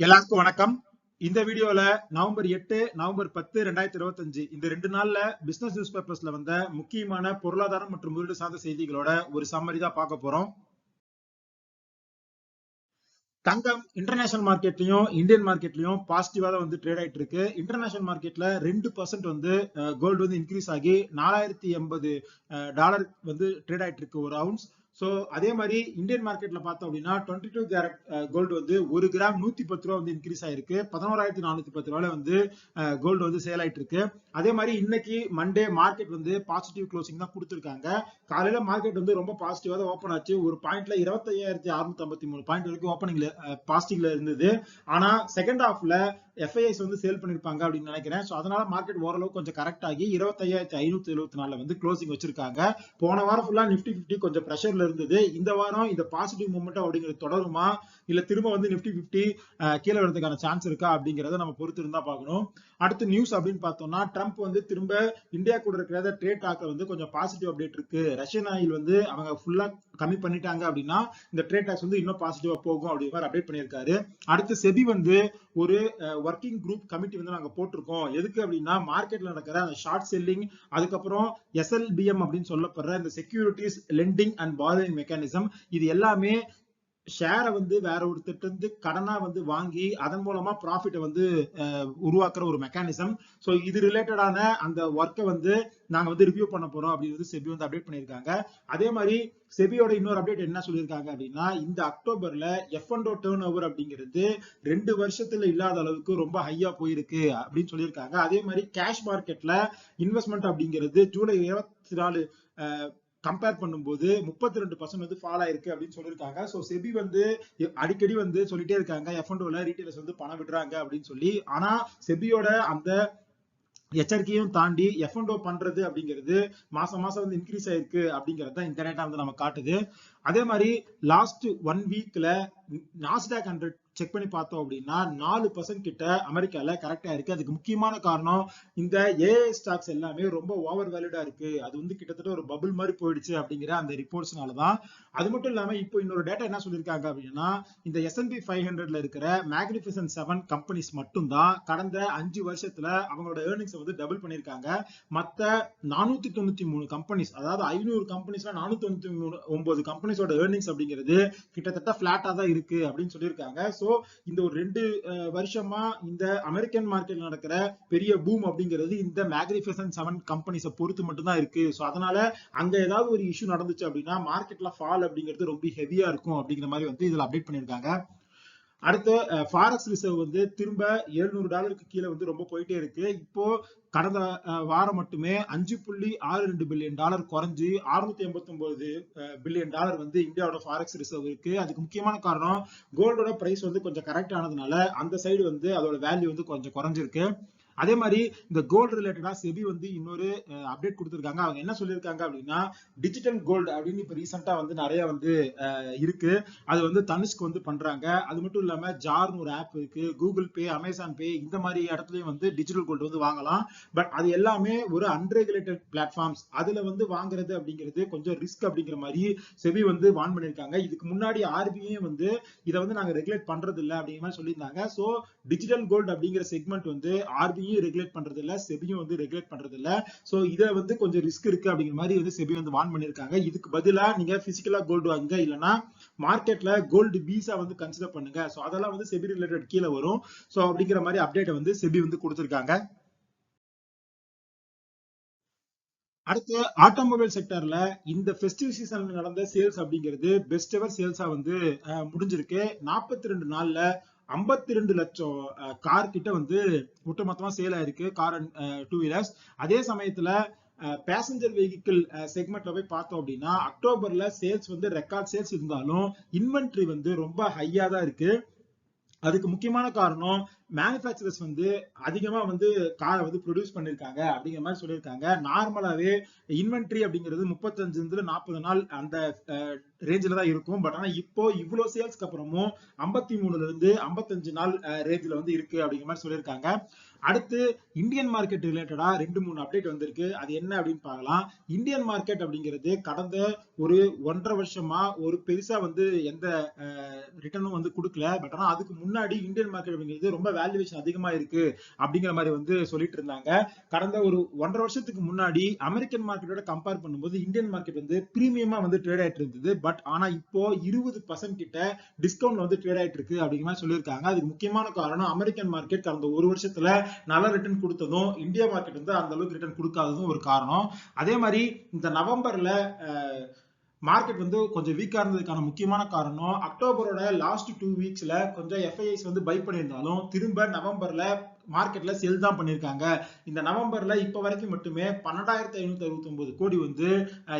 எல்லாருக்கும் வணக்கம். இந்த வீடியோல நவம்பர் எட்டு நவம்பர் பத்து ரெண்டாயிரத்தி இருபத்தஞ்சு இந்த ரெண்டு நாள்ல பிசினஸ் நியூஸ் பேப்பர்ஸ்ல வந்த முக்கியமான பொருளாதாரம் மற்றும் முதலீடு சார்ந்த செய்திகளோட ஒரு சம்மரி தான் பார்க்க போறோம். தங்கம் இன்டர்நேஷனல் மார்க்கெட்லயும் இந்தியன் மார்க்கெட்லயும் பாசிட்டிவா தான் வந்து ட்ரேட் ஆயிட்டு இருக்கு. இன்டர்நேஷனல் மார்க்கெட்ல ரெண்டு பர்சன்ட் வந்து கோல்டு வந்து இன்க்ரீஸ் ஆகி நாலாயிரத்தி எண்பது டாலர் வந்து ட்ரேட் ஆயிட்டு இருக்கு ஒரு அவுன்ஸ் ஸோ அதே மாதிரி இந்தியன் மார்க்கெட்ல பார்த்தோம் அப்படின்னா டுவெண்ட்டி டூ கேரட் கோல்டு வந்து ஒரு கிராம் நூத்தி பத்து ரூபா வந்து இன்க்ரீஸ் ஆயிருக்கு. பதினோராயிரத்தி நானூத்தி பத்து ரூபாயில வந்து uh, கோல்டு வந்து சேல் ஆயிட்டு இருக்கு. அதே மாதிரி இன்னைக்கு மண்டே மார்க்கெட் வந்து பாசிட்டிவ் க்ளோசிங் தான் கொடுத்துருக்காங்க. காலையில மார்க்கெட் வந்து ரொம்ப பாசிட்டிவா தான் ஓப்பன் ஆச்சு. ஒரு பாயிண்ட்ல இருபத்தி ஐயாயிரத்தி அறுநூத்தி ஐம்பத்தி மூணு பாயிண்ட் வரைக்கும் ஓப்பனிங்ல பாசிட்டிவ்ல uh, இருந்தது. ஆனா செகண்ட் ஹாஃப்ல எஃப்ஐஎஸ் வந்து சேல் பண்ணிருப்பாங்க அப்படின்னு நினைக்கிறேன். ஸோ அதனால மார்க்கெட் ஓரளவு கொஞ்சம் கரெக்ட் ஆகி இருபத்தையாயிரத்தி ஐநூத்தி எழுபத்தி நாலுல வந்து க்ளோசிங் வச்சிருக்காங்க. போன வாரம் ஃபுல்லா நிப்டி பிப்டி கொஞ்சம் ப்ரெஷர்ல இருந்தது. இந்த வாரம் இந்த பாசிட்டிவ் மூமெண்ட் அப்படிங்கிறது தொடருமா? இல்ல திரும்ப வந்து நிப்டி பிப்டி கீழே வரதுக்கான சான்ஸ் இருக்கா? அப்படிங்கறத நம்ம பொறுத்து இருந்தா பார்க்கணும். அடுத்து நியூஸ் அப்படின்னு பார்த்தோம்னா ட்ரம்ப் வந்து திரும்ப இந்தியா கூட இருக்கிற ட்ரேட் டாக்ல வந்து கொஞ்சம் பாசிட்டிவ் அப்டேட் இருக்கு. ரஷ்யன் ஆயில் வந்து அவங்க ஃபுல்லா கம்மி பண்ணிட்டாங்க அப்படின்னா இந்த ட்ரேட் டாக்ஸ் வந்து இன்னும் பாசிட்டிவா போகும் அப்படிங்கிற மாதிரி அப்டேட் பண்ணியிருக்காரு. அடுத்து செபி வந்து ஒரு ஒர்க்கிங் குரூப் கமிட்டி வந்து நாங்க போட்டிருக்கோம். எதுக்கு அப்படின்னா மார்க்கெட்ல நடக்கிற அந்த ஷார்ட் செல்லிங் அதுக்கப்புறம் எஸ்எல்பிஎம் அப்படின்னு சொல்லப்படுற இந்த securities lending and borrowing mechanism இது எல்லாமே ஷேரை வந்து வேற ஒருத்தர் இருந்து கடனா வந்து வாங்கி அதன் மூலமா ப்ராஃபிட்டை வந்து உருவாக்குற ஒரு மெக்கானிசம் ஸோ இது ரிலேட்டடான அந்த ஒர்க்கை வந்து நாங்க வந்து ரிவ்யூ பண்ண போறோம் அப்படின்னு செபி வந்து அப்டேட் பண்ணியிருக்காங்க. அதே மாதிரி செபியோட இன்னொரு அப்டேட் என்ன சொல்லியிருக்காங்க அப்படின்னா இந்த அக்டோபர்ல எஃப் அண்ட் டேர்ன் ஓவர் அப்படிங்கிறது ரெண்டு வருஷத்துல இல்லாத அளவுக்கு ரொம்ப ஹையா போயிருக்கு அப்படின்னு சொல்லியிருக்காங்க. அதே மாதிரி கேஷ் மார்க்கெட்ல இன்வெஸ்ட்மெண்ட் அப்படிங்கிறது ஜூலை இருபத்தி நாலு கம்பேர் பண்ணும்போது முப்பத்தி ரெண்டு பர்சன்ட் வந்து ஃபால் ஆயிருக்கு அப்படின்னு சொல்லியிருக்காங்க. ஸோ செபி வந்து அடிக்கடி வந்து சொல்லிட்டே இருக்காங்க. எஃப்என்டோல ரீட்டைலர்ஸ் வந்து பணம் விடுறாங்க அப்படின்னு சொல்லி. ஆனா செபியோட அந்த எச்சரிக்கையும் தாண்டி எஃப்என்டோ பண்றது அப்படிங்கிறது மாசம் மாசம் வந்து இன்க்ரீஸ் ஆயிருக்கு அப்படிங்கறது தான் இந்த டேட்டா வந்து நம்ம காட்டுது. அதே மாதிரி லாஸ்ட் ஒன் வீக்ல நாஸ்டாக் ஹண்ட்ரட் செக் பண்ணி பார்த்தோம் அப்படின்னா நாலு பர்சன்ட் கிட்ட அமெரிக்கால கரெக்டா இருக்கு. அதுக்கு முக்கியமான காரணம் இந்த ஏஐ ஸ்டாக்ஸ் எல்லாமே ரொம்ப ஓவர் வேல்யூடா இருக்கு. அது வந்து கிட்டத்தட்ட ஒரு பபுள் மாதிரி போயிடுச்சு அப்படிங்கிற அந்த ரிப்போர்ட்ஸ்னாலதான் அது மட்டும் இல்லாம இப்போ இன்னொரு டேட்டா என்ன சொல்லியிருக்காங்க அப்படின்னா இந்த எஸ்என்பி ஃபைவ் ஹண்ட்ரட்ல இருக்கிற மேக்னிபிசன் செவன் கம்பெனிஸ் மட்டும்தான் கடந்த அஞ்சு வருஷத்துல அவங்களோட ஏர்னிங்ஸ் வந்து டபுள் பண்ணிருக்காங்க மத்த நானூத்தி தொண்ணூத்தி மூணு கம்பெனிஸ் அதாவது ஐநூறு கம்பெனிஸ்ல நானூத்தி தொண்ணூத்தி மூணு ஒன்பது கம்பெனிஸோட ஏர்னிங்ஸ் அப்படிங்கிறது கிட்டத்தட்ட பிளாட்டா தான் இருக்கு அப்படின்னு சொல்லியிருக்காங்க. சோ இந்த ஒரு ரெண்டு வருஷமா இந்த அமெரிக்கன் மார்க்கெட்ல நடக்கிற பெரிய பூம் அப்படிங்கிறது இந்த மேக்ரிஃபிசன் செவன் கம்பெனிஸை பொறுத்து மட்டும்தான் இருக்கு. ஸோ அதனால அங்க ஏதாவது ஒரு இஷ்யூ நடந்துச்சு அப்படின்னா மார்க்கெட்ல ஃபால் அப்படிங்கிறது ரொம்ப ஹெவியா இருக்கும் அப்படிங்கிற மாதிரி வந்து இதுல அப்டேட் பண்ணிருக்காங்க அடுத்து ஃபாரக்ஸ் ரிசர்வ் வந்து திரும்ப எழுநூறு டாலருக்கு கீழே வந்து ரொம்ப போயிட்டே இருக்கு. இப்போ கடந்த வாரம் மட்டுமே அஞ்சு புள்ளி ஆறு ரெண்டு பில்லியன் டாலர் குறைஞ்சு அறுநூத்தி எண்பத்தி ஒன்பது பில்லியன் டாலர் வந்து இந்தியாவோட ஃபாரெக்ஸ் ரிசர்வ் இருக்கு. அதுக்கு முக்கியமான காரணம் கோல்டோட பிரைஸ் வந்து கொஞ்சம் கரெக்ட் ஆனதுனால அந்த சைடு வந்து அதோட வேல்யூ வந்து கொஞ்சம் குறைஞ்சிருக்கு. அதே மாதிரி இந்த கோல்டு ரிலேட்டடா செபி வந்து இன்னொரு அப்டேட் கொடுத்துருக்காங்க. அவங்க என்ன சொல்லியிருக்காங்க அப்படின்னா டிஜிட்டல் கோல்டு அப்படின்னு இப்ப ரீசெண்டா வந்து நிறைய வந்து இருக்கு. அது வந்து தனுஷ்க்கு வந்து பண்றாங்க. அது மட்டும் இல்லாம ஜார்னு ஒரு ஆப் இருக்கு. கூகுள் பே அமேசான் பே இந்த மாதிரி இடத்துலயும் வந்து டிஜிட்டல் கோல்டு வந்து வாங்கலாம். பட் அது எல்லாமே ஒரு அன்ரெகுலேட்டட் பிளாட்ஃபார்ம்ஸ் அதுல வந்து வாங்குறது அப்படிங்கிறது கொஞ்சம் ரிஸ்க் அப்படிங்கிற மாதிரி செபி வந்து வான் பண்ணியிருக்காங்க. இதுக்கு முன்னாடி ஆர்பிஐ வந்து இதை வந்து நாங்க ரெகுலேட் பண்றது இல்லை அப்படிங்கிற மாதிரி சொல்லியிருந்தாங்க. சோ டிஜிட்டல் கோல்டு அப்படிங்கிற செக்மெண்ட் வந்து ஆர்பிஐ செபியும் ரெகுலேட் பண்றது இல்ல செபியும் வந்து ரெகுலேட் பண்றது இல்ல சோ இத வந்து கொஞ்சம் ரிஸ்க் இருக்கு அப்படிங்கிற மாதிரி வந்து செபி வந்து வான் பண்ணிருக்காங்க இதுக்கு பதிலா நீங்க பிசிக்கலா கோல்டு வாங்க இல்லனா மார்க்கெட்ல கோல்டு பீஸா வந்து கன்சிடர் பண்ணுங்க. சோ அதெல்லாம் வந்து செபி ரிலேட்டட் கீழே வரும். சோ அப்படிங்கிற மாதிரி அப்டேட் வந்து செபி வந்து கொடுத்திருக்காங்க. அடுத்து ஆட்டோமொபைல் செக்டர்ல இந்த ஃபெஸ்டிவ் சீசன்ல நடந்த சேல்ஸ் அப்படிங்கிறது பெஸ்ட் எவர் சேல்ஸா வந்து முடிஞ்சிருக்கு. நாற்பத்தி ரெண்டு நாள்ல ஐம்பத்தி ரெண்டு லட்சம் கார் கிட்ட வந்து ஒட்டுமொத்தமா சேல் ஆயிருக்கு கார் அண்ட் டூ வீலர்ஸ் அதே சமயத்துல பேசஞ்சர் வெஹிக்கிள் செக்மெண்ட்ல போய் பார்த்தோம் அப்படின்னா அக்டோபர்ல சேல்ஸ் வந்து ரெக்கார்ட் சேல்ஸ் இருந்தாலும் இன்வென்ட்ரி வந்து ரொம்ப ஹையா தான் இருக்கு. அதுக்கு முக்கியமான காரணம் மேனுஃபேக்சரர்ஸ் வந்து அதிகமா வந்து காரை வந்து ப்ரொடியூஸ் பண்ணிருக்காங்க அப்படிங்கிற மாதிரி சொல்லியிருக்காங்க. நார்மலாவே இன்வென்ட்ரி அப்படிங்கிறது முப்பத்தஞ்சுல நாற்பது நாள் அந்த ரேஞ்சில் தான் இருக்கும். பட் ஆனால் இப்போ இவ்வளோ சேல்ஸ்க்கு அப்புறமும் ஐம்பத்தி மூணுல இருந்து ஐம்பத்தஞ்சு நாள் ரேஞ்சில் வந்து இருக்கு அப்படிங்கிற மாதிரி சொல்லியிருக்காங்க. அடுத்து இந்தியன் மார்க்கெட் ரிலேட்டடா ரெண்டு மூணு அப்டேட் வந்திருக்கு. அது என்ன அப்படின்னு பார்க்கலாம். இந்தியன் மார்க்கெட் அப்படிங்கிறது கடந்த ஒரு ஒன்றரை வருஷமா ஒரு பெருசா வந்து எந்த ரிட்டர்னும் வந்து கொடுக்கல. பட் ஆனா அதுக்கு முன்னாடி இந்தியன் மார்க்கெட் அப்படிங்கிறது ரொம்ப வேல்யூவேஷன் அதிகமா இருக்கு அப்படிங்கிற மாதிரி வந்து சொல்லிட்டு இருந்தாங்க. கடந்த ஒரு ஒன்றரை வருஷத்துக்கு முன்னாடி அமெரிக்கன் மார்க்கெட்டோட கம்பேர் பண்ணும்போது இந்தியன் மார்க்கெட் வந்து பிரீமியமா வந்து ட்ரேட் ஆயிட்டு இருந்தது. பட் ஆனா இப்போ இருபது பர்சன்ட் கிட்ட டிஸ்கவுண்ட் வந்து ட்ரேட் ஆயிட்டு இருக்கு அப்படிங்கிற மாதிரி சொல்லியிருக்காங்க. அதுக்கு முக்கியமான காரணம் அமெரிக்கன் மார்க்கெட் கடந்த ஒரு வருஷத்துல நல்ல ரிட்டர்ன் கொடுத்ததும் இந்தியா மார்க்கெட் வந்து அந்த அளவுக்கு ரிட்டர்ன் கொடுக்காததும் ஒரு காரணம். அதே மாதிரி இந்த நவம்பர்ல மார்க்கெட் வந்து கொஞ்சம் வீக்கா இருந்ததுக்கான முக்கியமான காரணம் அக்டோபரோட லாஸ்ட் டூ வீக்ஸ்ல கொஞ்சம் எஃப்ஐஐஸ் வந்து பை பண்ணியிருந்தாலும் திரும்ப நவம்பர்ல மார்க்கெட்ல செல் தான் பண்ணிருக்காங்க. இந்த நவம்பர்ல இப்ப வரைக்கும் மட்டுமே பன்னெண்டாயிரத்தி ஐநூத்தி அறுபத்தி ஒன்பது கோடி வந்து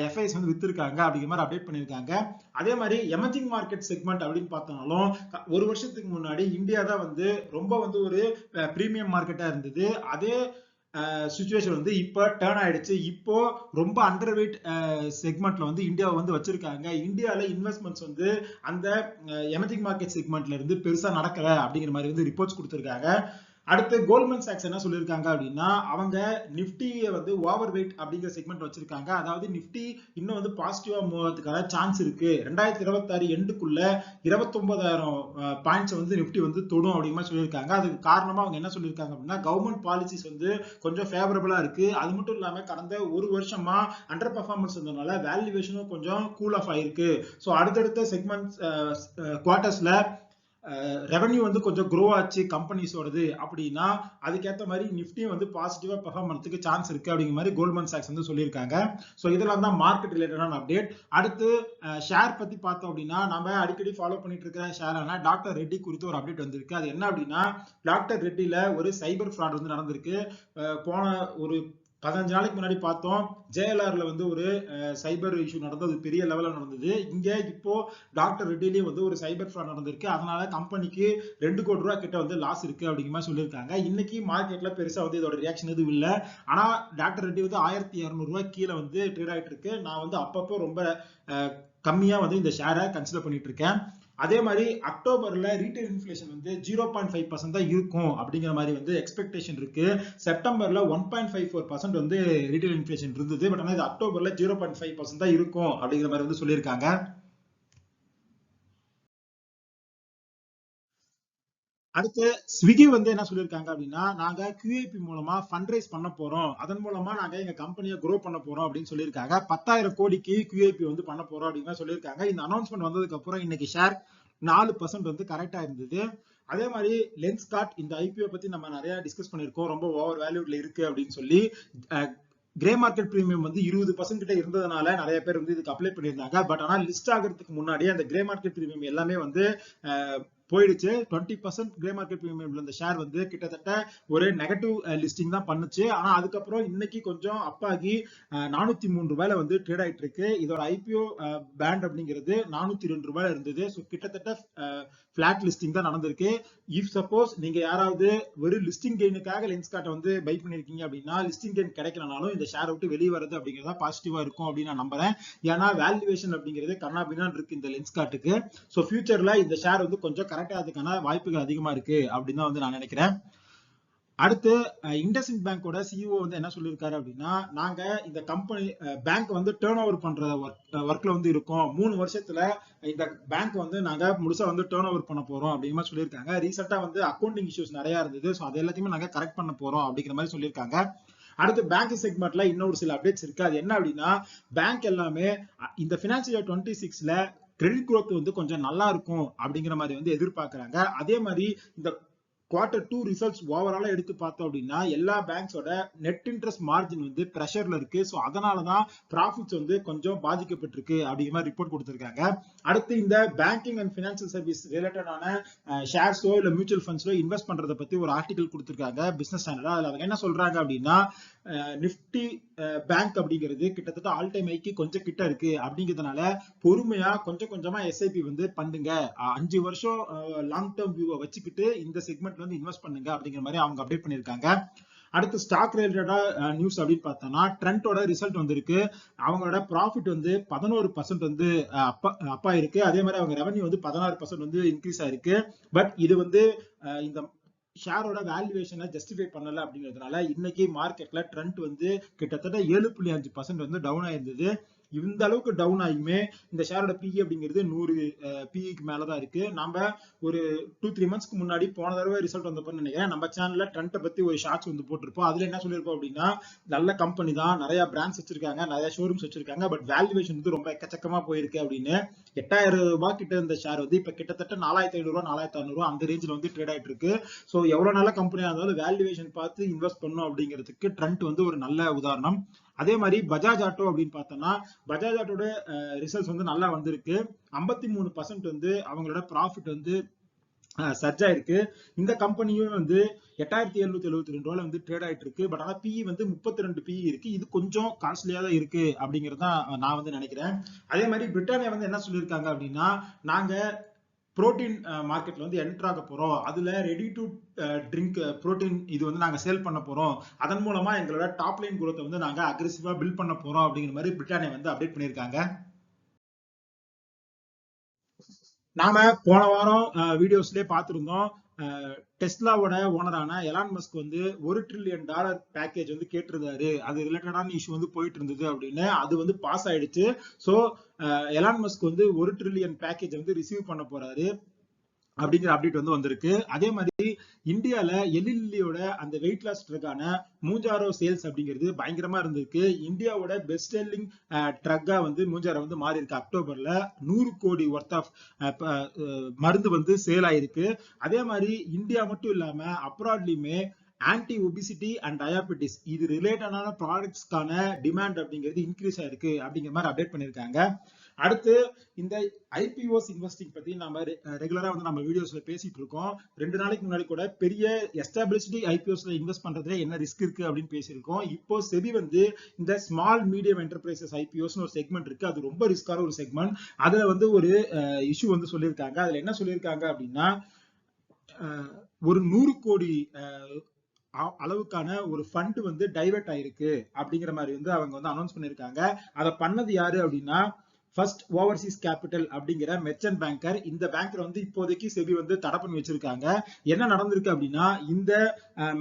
எஃப்ஐஎஸ் வந்து வித்திருக்காங்க அப்படிங்கிற மாதிரி அப்டேட் பண்ணிருக்காங்க. அதே மாதிரி எமர்ஜிங் மார்க்கெட் செக்மெண்ட் அப்படின்னு பார்த்தோம்னாலும் ஒரு வருஷத்துக்கு முன்னாடி இந்தியா தான் வந்து ரொம்ப வந்து ஒரு பிரீமியம் மார்க்கெட்டா இருந்தது. அதே சுச்சுவேஷன் வந்து இப்போ டேர்ன் ஆயிடுச்சு. இப்போ ரொம்ப அண்டர் வெயிட் செக்மெண்ட்ல வந்து இந்தியாவை வந்து வச்சிருக்காங்க. இந்தியாவில் இன்வெஸ்ட்மெண்ட்ஸ் வந்து அந்த எமர்ஜிங் மார்க்கெட் செக்மெண்ட்ல இருந்து பெருசா நடக்கல அப்படிங்கிற மாதிரி வந்து ரிப்போர்ட்ஸ் கொடுத்துருக்காங்க. அடுத்து கோல்ட்மேன் சாக்ஸ் என்ன சொல்லியிருக்காங்க அப்படின்னா அவங்க நிஃப்டியை வந்து ஓவர் வெயிட் அப்படிங்கிற செக்மெண்ட் வச்சிருக்காங்க. அதாவது நிஃப்டி இன்னும் வந்து பாசிட்டிவா மூவதுக்கான சான்ஸ் இருக்கு. ரெண்டாயிரத்தி இருபத்தாறு எண்டுக்குள்ள இருபத்தொன்பதாயிரம் பாயிண்ட்ஸ் வந்து நிஃப்டி வந்து தொடும் அப்படிங்கிற மாதிரி சொல்லியிருக்காங்க. அதுக்கு காரணமா அவங்க என்ன சொல்லியிருக்காங்க அப்படின்னா கவர்மெண்ட் பாலிசிஸ் வந்து கொஞ்சம் ஃபேவரபிளா இருக்கு. அது மட்டும் இல்லாம கடந்த ஒரு வருஷமா அண்டர் பர்ஃபார்மன்ஸ் இருந்ததுனால வேல்யூவேஷனும் கொஞ்சம் கூல் ஆஃப் ஆயிருக்கு. ஸோ அடுத்தடுத்த செக்மெண்ட்ஸ் குவார்டர்ஸ்ல ரெவன்யூ வந்து கொஞ்சம் க்ரோ ஆச்சு கம்பெனிஸோடது அப்படின்னா அதுக்கேற்ற மாதிரி நிஃப்டியும் வந்து பாசிட்டிவாக பெர்ஃபார்ம் பண்ணுறதுக்கு சான்ஸ் இருக்குது அப்படிங்கிற மாதிரி கோல்ட்மன் சாக்ஸ் வந்து சொல்லியிருக்காங்க. ஸோ இதெல்லாம் தான் மார்க்கெட் ரிலேட்டடான அப்டேட் அடுத்து ஷேர் பற்றி பார்த்தோம் அப்படின்னா நம்ம அடிக்கடி ஃபாலோ பண்ணிட்டு இருக்கிற ஷேரான டாக்டர் ரெட்டி குறித்து ஒரு அப்டேட் வந்திருக்கு. அது என்ன அப்படின்னா டாக்டர் ரெட்டியில் ஒரு சைபர் ஃப்ராட் வந்து நடந்திருக்கு. போன ஒரு பதினஞ்சு நாளைக்கு முன்னாடி பார்த்தோம். ஜேஎல்ஆர்ல வந்து ஒரு சைபர் இஷ்யூ நடந்தது. பெரிய லெவலில் நடந்தது. இங்க இப்போ டாக்டர் ரெட்டிலேயே வந்து ஒரு சைபர் ஃப்ராட் நடந்திருக்கு. அதனால கம்பெனிக்கு ரெண்டு கோடி ரூபா கிட்ட வந்து லாஸ் இருக்கு அப்படிங்கிற மாதிரி சொல்லியிருக்காங்க. இன்னைக்கு மார்க்கெட்ல பெருசா வந்து இதோட ரியாக்ஷன் எதுவும் இல்லை. ஆனா டாக்டர் ரெட்டி வந்து ஆயிரத்தி இரநூறுவா கீழே வந்து ட்ரேட் ஆகிட்டு இருக்கு. நான் வந்து அப்பப்போ ரொம்ப கம்மியா வந்து இந்த ஷேரை கன்சிடர் பண்ணிட்டு இருக்கேன். அதே மாதிரி அக்டோபர்ல ரீட்டைல் இன்ஃபிளேஷன் வந்து ஜீரோ பாயிண்ட் ஃபைவ் பர்சன்ட் தான் இருக்கும் அப்படிங்கிற மாதிரி வந்து எக்ஸ்பெக்டேஷன் இருக்கு. செப்டம்பர்ல one point five four percent வந்து ரீட்டைல் இன்ஃபிளேஷன் இருந்தது. பட் ஆனால் இது அக்டோபர்ல ஜீரோ பாயிண்ட் ஃபைவ் பர்சன்ட் தான் இருக்கும் அப்படிங்கிற மாதிரி வந்து சொல்லியிருக்காங்க. அடுத்து ஸ்விக்கி வந்து என்ன சொல்லியிருக்காங்க அப்படின்னா நாங்க QIP மூலமா ஃபண்ட் ரைஸ் பண்ண போறோம். அதன் மூலமா நாங்க எங்க கம்பெனியை க்ரோ பண்ண போறோம் அப்படின்னு சொல்லியிருக்காங்க. பத்தாயிரம் கோடிக்கு QIP வந்து பண்ண போறோம் அப்படின்னு சொல்லியிருக்காங்க. இந்த அனௌன்ஸ்மெண்ட் வந்ததுக்கு அப்புறம் இன்னைக்கு ஷேர் நாலு பர்சன்ட் வந்து கரெக்டா இருந்தது. அதே மாதிரி லென்ஸ் கார்ட் இந்த ஐபிஓ பத்தி நம்ம நிறைய டிஸ்கஸ் பண்ணிருக்கோம் ரொம்ப ஓவர் வேல்யூட்ல இருக்கு அப்படின்னு சொல்லி கிரே மார்க்கெட் பிரீமியம் வந்து இருபது பர்சன்ட் கிட்ட இருந்ததுனால நிறைய பேர் வந்து இதுக்கு அப்ளை பண்ணியிருந்தாங்க. பட் ஆனால் லிஸ்ட் ஆகிறதுக்கு முன்னாடி அந்த கிரே மார்க்கெட் பிரீமியம் எல்லாமே வந்து போயிடுச்சு. டுவெண்ட்டி பர்சன்ட் கிரே மார்க்கெட் பிரீமியம்ல இந்த ஷேர் வந்து கிட்டத்தட்ட ஒரு நெகட்டிவ் லிஸ்டிங் தான் பண்ணுச்சு. ஆனா அதுக்கப்புறம் இன்னைக்கு கொஞ்சம் அப்பாகி நானூத்தி மூணு ரூபாயில வந்து ட்ரேட் ஆயிட்டு இருக்கு இதோட ஐபிஓ பேண்ட் அப்படிங்கிறது நானூத்தி ரெண்டு ரூபாயில இருந்தது. ஸோ கிட்டத்தட்ட பிளாட் லிஸ்டிங் தான் நடந்திருக்கு. இஃப் சப்போஸ் நீங்க யாராவது ஒரு லிஸ்டிங் கெயினுக்காக லென்ஸ் கார்ட்டை வந்து பை பண்ணிருக்கீங்க அப்படின்னா லிஸ்டிங் கெயின் கிடைக்கலனாலும் இந்த ஷேர் விட்டு வெளியே வரது அப்படிங்கிறதா பாசிட்டிவா இருக்கும் அப்படின்னு நான் நம்புறேன். ஏன்னா வேல்யூவேஷன் அப்படிங்கிறது கண்ணாபின்னான் இருக்கு இந்த லென்ஸ் கார்ட்டுக்கு ஸோ ஃபியூச்சர்ல இந்த ஷேர் வந்து கொஞ்சம் கரெக்ட் அதுக்கான வாய்ப்புகள் அதிகமா இருக்கு அப்படின்னு தான் வந்து நான் நினைக்கிறேன். அடுத்து இண்டஸ்இன் பேங்கோட சிஇஓ வந்து என்ன சொல்லியிருக்காரு அப்படின்னா நாங்க இந்த கம்பெனி பேங்க் வந்து டேர்ன் ஓவர் பண்ற ஒர்க் ஒர்க்ல வந்து இருக்கோம். மூணு வருஷத்துல இந்த பேங்க் வந்து நாங்க முழுசா வந்து டேர்ன் ஓவர் பண்ண போறோம் அப்படிங்கிற மாதிரி சொல்லியிருக்காங்க. ரீசெண்டா வந்து அக்கௌண்டிங் இஷ்யூஸ் நிறைய இருந்தது. ஸோ அது எல்லாத்தையுமே நாங்க கரெக்ட் பண்ண போறோம் அப்படிங்கிற மாதிரி சொல்லியிருக்காங்க. அடுத்து பேங்க் செக்மெண்ட்ல இன்னொரு சில அப்டேட்ஸ் இருக்கு. அது என்ன அப்படின்னா பேங்க் எல்லாமே இந்த பினான்சியல் இயர் டுவெண்ட்டி சிக்ஸ்ல கிரெடிட் குரோத் வந்து கொஞ்சம் நல்லா இருக்கும் அப்படிங்கிற மாதிரி வந்து எதிர்பார்க்கறாங்க. அதே மாதிரி இந்த குவார்டர் டூ ரிசல்ட்ஸ் ஓவராலா எடுத்து பார்த்தோம் அப்படின்னா எல்லா பேங்க்ஸோட நெட் இன்ட்ரெஸ்ட் மார்ஜின் வந்து ப்ரெஷர்ல இருக்கு. ஸோ அதனால தான் ப்ராஃபிட்ஸ் வந்து கொஞ்சம் பாதிக்கப்பட்டிருக்கு அப்படிங்கிற மாதிரி ரிப்போர்ட் கொடுத்துருக்காங்க. அடுத்து இந்த பேங்கிங் அண்ட் ஃபினான்சியல் சர்வீஸ் ரிலேட்டடான ஷேர்ஸோ இல்லை மியூச்சுவல் ஃபண்ட்ஸோ இன்வெஸ்ட் பண்றதை பத்தி ஒரு ஆர்டிகல் கொடுத்துருக்காங்க. பிசினஸ் சேனல் அதில் அவங்க என்ன சொல்றாங்க அப்படின்னா நிப்டி பேங்க் அப்படிங்கிறது கிட்டத்தட்ட ஆல் டைம் ஐக்கு கொஞ்சம் கிட்ட இருக்கு. அப்படிங்கிறதுனால பொறுமையா கொஞ்சம் கொஞ்சமா எஸ்ஐபி வந்து பண்ணுங்க. அஞ்சு வருஷம் லாங் டேர்ம் வியூவை வச்சுக்கிட்டு இந்த செக்மெண்ட்ல வந்து இன்வெஸ்ட் பண்ணுங்க அப்படிங்கிற மாதிரி அவங்க அப்டேட் பண்ணிருக்காங்க அடுத்து ஸ்டாக் ரிலேட்டடா நியூஸ் அப்படின்னு பார்த்தோம்னா ட்ரெண்டோட ரிசல்ட் வந்திருக்கு. அவங்களோட ப்ராஃபிட் வந்து பதினோரு பர்சன்ட் வந்து அப்பா அப்பா இருக்கு அதே மாதிரி அவங்க ரெவன்யூ வந்து பதினாறு பர்சன்ட் வந்து இன்க்ரீஸ் ஆயிருக்கு. பட் இது வந்து இந்த ஷேரோட வேல்யூவேஷனை ஜஸ்டிஃபை பண்ணல அப்படிங்கிறதுனால இன்னைக்கு மார்க்கெட்ல ட்ரெண்ட் வந்து கிட்டத்தட்ட ஏழு புள்ளி அஞ்சு பர்சன்ட் வந்து டவுன் ஆயிருந்தது. இந்த அளவுக்கு டவுன் ஆகியுமே இந்த ஷேரோட பிஇ அப்படிங்கிறது நூறு பிஇக்கு மேலதான் இருக்கு. நம்ம ஒரு டூ த்ரீ மந்த்ஸ்க்கு முன்னாடி போன தடவை ரிசல்ட் வந்தப்போ நினைக்கிறேன். நம்ம சேனல்ல ட்ரெண்ட்டை பத்தி ஒரு ஷார்ட்ஸ் வந்து போட்டிருப்போம். அதுல என்ன சொல்லியிருப்போம் அப்படின்னா நல்ல கம்பெனி தான். நிறைய பிராண்ட்ஸ் வச்சிருக்காங்க. நிறைய ஷோரூம்ஸ் வச்சிருக்காங்க. பட் வேல்யூவேஷன் வந்து ரொம்ப எக்கச்சக்கமா போயிருக்கு அப்படின்னு எட்டாயிரம் ரூபாய் கிட்ட இருந்த ஷேர் வந்து இப்ப கிட்டத்தட்ட நாலாயிரத்தி ஐநூறு ரூபா நாலாயிரத்தி ஐநூறு அந்த ரேஞ்சில் வந்து ட்ரேட் ஆயிட்டு இருக்கு. ஸோ எவ்வளவு நல்ல கம்பெனியா இருந்தாலும் வேல்யூவேஷன் பார்த்து இன்வெஸ்ட் பண்ணும் அப்படிங்கிறதுக்கு ட்ரெண்ட் வந்து ஒரு நல்ல உதாரணம். அதே மாதிரி பஜாஜ் ஆட்டோ அப்படின்னு பார்த்தோம்னா பஜாஜ் ஆட்டோட ரிசல்ட்ஸ் வந்து நல்லா வந்திருக்கு. ஐம்பத்தி மூணு பர்சன்ட் வந்து அவங்களோட ப்ராஃபிட் வந்து சர்ஜ் ஆயிருக்கு இந்த கம்பெனியும் வந்து எட்டாயிரத்தி எழுநூத்தி எழுபத்தி ரெண்டு ரூபாய் வந்து ட்ரேட் ஆயிட்டு இருக்கு. பட் ஆனா பிஇ வந்து முப்பத்தி ரெண்டு பிஇ இருக்கு. இது கொஞ்சம் காஸ்ட்லியா தான் இருக்கு அப்படிங்கறத நான் வந்து நினைக்கிறேன். அதே மாதிரி பிரிட்டானியா வந்து என்ன சொல்லியிருக்காங்க அப்படின்னா நாங்க புரோட்டீன் மார்க்கெட்ல வந்து என்டர் ஆக போறோம். அதுல ரெடி டு ட்ரிங்க் புரோட்டீன் இது வந்து நாங்க சேல் பண்ண போறோம். அதன் மூலமா எங்களோட டாப் லைன் குரோத்தை வந்து நாங்க அக்ரெசிவா பில்ட் பண்ண போறோம் அப்படிங்கிற மாதிரி பிரிட்டானியா வந்து அப்டேட் பண்ணியிருக்காங்க. நாம போன வாரம் வீடியோஸ்லயே பார்த்திருந்தோம். டெஸ்லாவோட ஓனரான எலான் மஸ்க் வந்து ஒரு ட்ரில்லியன் டாலர் பேக்கேஜ் வந்து கேட்டிருந்தாரு. அது ரிலேட்டடான இஷ்யூ வந்து போயிட்டு இருந்தது அப்படின்னு. அது வந்து பாஸ் ஆயிடுச்சு. ஸோ எலான் மஸ்க் வந்து ஒரு ட்ரில்லியன் பேக்கேஜ் வந்து ரிசீவ் பண்ண போறாரு. அப்படிங்கிற அப்டேட் வந்து வந்திருக்கு. அதே மாதிரி இந்தியால எலிலியோட அந்த வெயிட் லாஸ் ட்ரக்கான மூஞ்சாரோ சேல்ஸ் அப்படிங்கிறது பயங்கரமா இருந்திருக்கு. இந்தியாவோட பெஸ்ட் செல்லிங் ட்ரக்கா வந்து மூஞ்சாரோ வந்து மாறி இருக்கு அக்டோபர்ல நூறு கோடி ஒர்த் ஆஃப் மருந்து வந்து சேல் ஆயிருக்கு. அதே மாதிரி இந்தியா மட்டும் இல்லாம அப்ராட்லயுமே ஆன்டி ஒபிசிட்டி அண்ட் டயாபிட்டிஸ் இது ரிலேட்டடான ப்ராடக்ட்ஸ்க்கான டிமாண்ட் அப்படிங்கிறது இன்க்ரீஸ் ஆயிருக்கு அப்படிங்கிற மாதிரி அப்டேட் பண்ணியிருக்காங்க. அடுத்து இந்த ஐபிஓஸ் இன்வெஸ்டிங் பத்தி நம்ம ரெகுலரா வந்து நம்ம வீடியோஸ்ல பேசிட்டு இருக்கோம். ரெண்டு நாளைக்கு முன்னாடி கூட பெரிய எஸ்டாபிளிஷ்டு ஐபிஓஸ்ல இன்வெஸ்ட் பண்றதுல என்ன ரிஸ்க் இருக்கு அப்படின்னு பேசியிருக்கோம். இப்போ செபி வந்து இந்த ஸ்மால் மீடியம் என்டர்பிரைசஸ் ஐபிஓஸ்னு ஒரு செக்மெண்ட் இருக்கு. அது ரொம்ப ரிஸ்கான ஒரு செக்மெண்ட் அதுல வந்து ஒரு இஷ்யூ வந்து சொல்லியிருக்காங்க. அதுல என்ன சொல்லியிருக்காங்க அப்படின்னா ஒரு நூறு கோடி அளவுக்கான ஒரு ஃபண்ட் வந்து டைவெர்ட் ஆயிருக்கு அப்படிங்கிற மாதிரி வந்து அவங்க வந்து அனௌன்ஸ் பண்ணியிருக்காங்க. அதை பண்ணது யாரு அப்படின்னா ஃபர்ஸ்ட் ஓவர்சீஸ் கேபிட்டல் அப்படிங்கிற மெர்ச்சன்ட் பேங்கர் இந்த பேங்கர் வந்து இப்போதைக்கு செபி வந்து தடை பண்ணி வச்சிருக்காங்க. என்ன நடந்திருக்கு அப்படின்னா இந்த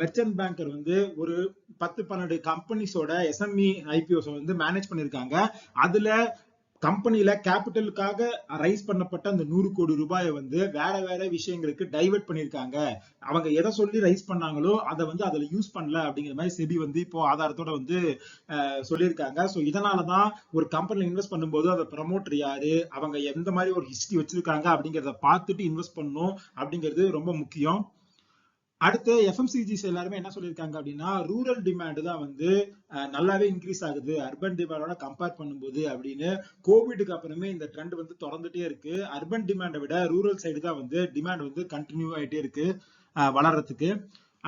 மெர்ச்சன்ட் பேங்கர் வந்து ஒரு பத்து பன்னெண்டு கம்பெனிஸோட எஸ்எம்இ ஐபிஓஸ் வந்து மேனேஜ் பண்ணியிருக்காங்க. அதுல கம்பெனில கேபிட்டலுக்காக ரைஸ் பண்ணப்பட்ட அந்த நூறு கோடி ரூபாயை வந்து வேற வேற விஷயங்களுக்கு டைவெர்ட் பண்ணிருக்காங்க அவங்க எதை சொல்லி ரைஸ் பண்ணாங்களோ அதை வந்து அதுல யூஸ் பண்ணல அப்படிங்கிற மாதிரி செபி வந்து இப்போ ஆதாரத்தோட வந்து சொல்லியிருக்காங்க. ஸோ இதனாலதான் ஒரு கம்பெனில இன்வெஸ்ட் பண்ணும்போது அதை ப்ரமோட்டர் யாரு? அவங்க எந்த மாதிரி ஒரு ஹிஸ்டரி வச்சிருக்காங்க அப்படிங்கிறத பார்த்துட்டு இன்வெஸ்ட் பண்ணணும் அப்படிங்கிறது ரொம்ப முக்கியம். அடுத்து எஃப்எம்சிஜிஸ் எல்லாருமே என்ன சொல்லியிருக்காங்க அப்படின்னா ரூரல் டிமாண்ட் தான் வந்து நல்லாவே இன்க்ரீஸ் ஆகுது. அர்பன் டிமாண்டோட கம்பேர் பண்ணும்போது அப்படின்னு கோவிடுக்கு அப்புறமே இந்த ட்ரெண்ட் வந்து தொடர்ந்துட்டே இருக்கு. அர்பன் டிமாண்டை விட ரூரல் சைடு தான் வந்து டிமாண்ட் வந்து கண்டினியூ ஆகிட்டே இருக்கு வளர்றதுக்கு.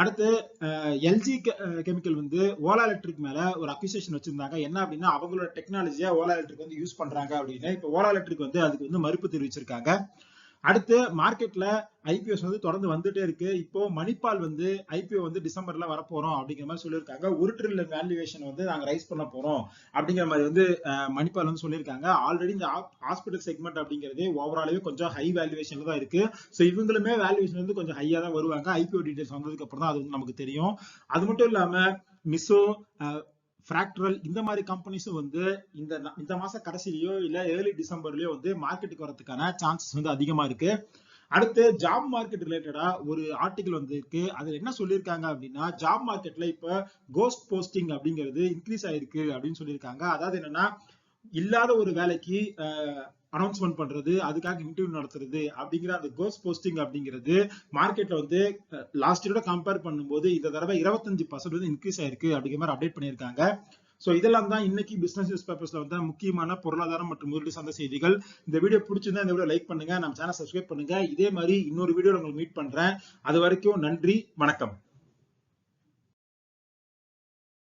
அடுத்து எல்ஜி கெமிக்கல் வந்து ஓலா எலக்ட்ரிக் மேல ஒரு அக்யூசேஷன் வச்சிருந்தாங்க. என்ன அப்படின்னா அவங்களோட டெக்னாலஜியா ஓலா எலக்ட்ரிக் வந்து யூஸ் பண்றாங்க அப்படின்னு. இப்போ ஓலா எலக்ட்ரிக் வந்து அதுக்கு வந்து மறுப்பு தெரிவிச்சிருக்காங்க. அடுத்து மார்க்கெட்ல ஐபிஎஸ் வந்து தொடர்ந்து வந்துட்டே இருக்கு. இப்போ மணிப்பால் வந்து ஐபிஓ வந்து டிசம்பர்ல வரப்போறோம் அப்படிங்கிற மாதிரி சொல்லியிருக்காங்க. ஒரு ட்ரில்லியன் வேல்யூவேஷன் வந்து நாங்க ரைஸ் பண்ண போறோம் அப்படிங்கிற மாதிரி வந்து மணிப்பால் வந்து சொல்லியிருக்காங்க. ஆல்ரெடி இந்த ஹாஸ்பிட்டல் செக்மெண்ட் அப்படிங்கிறது ஓவராலாவே கொஞ்சம் ஹை வேல்யூவேஷன்ல தான் இருக்கு. ஸோ இவங்களுமே வேல்யூவேஷன் வந்து கொஞ்சம் ஹையா தான் வருவாங்க. ஐபிஓ டீடைல்ஸ் வந்ததுக்கு அப்புறம் தான் அது வந்து நமக்கு தெரியும். அது மட்டும் இல்லாம மிசோ ஃபிராக்டரல் இந்த மாதிரி கம்பெனிஸும் வந்து இந்த இந்த மாச கடைசிலயோ இல்ல ஏர்லி டிசம்பர்லயோ வந்து மார்க்கெட்டுக்கு வரதுக்கான சான்சஸ் வந்து அதிகமா இருக்கு. அடுத்து ஜாப் மார்க்கெட் ரிலேட்டடா ஒரு ஆர்டிகல் வந்திருக்கு. அதுல என்ன சொல்லியிருக்காங்க அப்படின்னா ஜாப் மார்க்கெட்ல இப்ப கோஸ்ட் போஸ்டிங் அப்படிங்கிறது இன்க்ரீஸ் ஆயிருக்கு அப்படின்னு சொல்லியிருக்காங்க. அதாவது என்னன்னா இல்லாத ஒரு வேலைக்கு அனௌன்ஸ்மெண்ட் பண்றது அதுக்காக இன்டர்வியூ நடத்துறது அப்படிங்கிற அந்த கோஸ் போஸ்டிங் அப்படிங்கிறது மார்க்கெட்ல வந்து லாஸ்ட் இயரோட கம்பேர் பண்ணும்போது இந்த தடவை இருபத்தஞ்சு பர்சன்ட் வந்து இன்க்ரீஸ் ஆயிருக்கு அப்படிங்கிற மாதிரி அப்டேட் பண்ணியிருக்காங்க. ஸோ இதெல்லாம் தான் இன்னைக்கு பிசினஸ் நியூஸ் பேப்பர்ஸ்ல வந்து முக்கியமான பொருளாதாரம் மற்றும் முதலீடு சார்ந்த செய்திகள். இந்த வீடியோ பிடிச்சிருந்தா இந்த வீடியோ லைக் பண்ணுங்க நம்ம சேனல் சப்ஸ்கிரைப் பண்ணுங்க. இதே மாதிரி இன்னொரு வீடியோ உங்களுக்கு மீட் பண்றேன். அது வரைக்கும் நன்றி வணக்கம்.